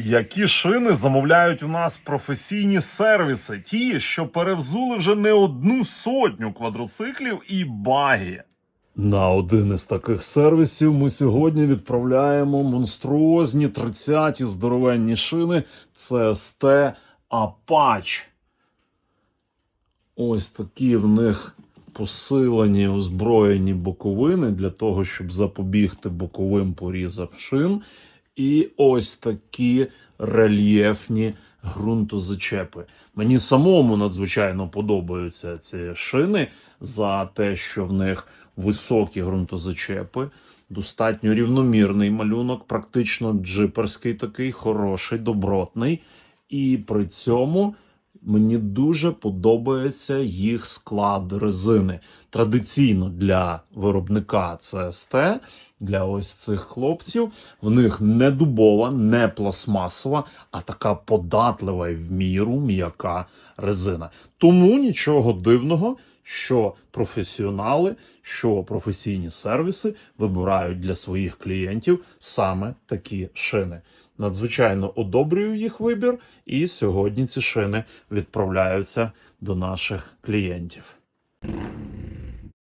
Які шини замовляють у нас професійні сервіси, ті, що перевзули вже не одну сотню квадроциклів і баги. На один із таких сервісів ми сьогодні відправляємо монструозні 30-ті здоровенні шини CST Apache. Ось такі в них посилені озброєні боковини для того, щоб запобігти боковим порізам шин. І ось такі рельєфні ґрунтозачепи. Мені самому надзвичайно подобаються ці шини за те, що в них високі ґрунтозачепи, достатньо рівномірний малюнок, практично джиперський такий, хороший, добротний. І при цьому мені дуже подобається їх склад резини. Традиційно для виробника CST, для ось цих хлопців, в них не дубова, не пластмасова, а така податлива і в міру м'яка резина. Тому нічого дивного, що професіонали, що професійні сервіси вибирають для своїх клієнтів саме такі шини. Надзвичайно одобрюю їх вибір, і сьогодні ці шини відправляються до наших клієнтів.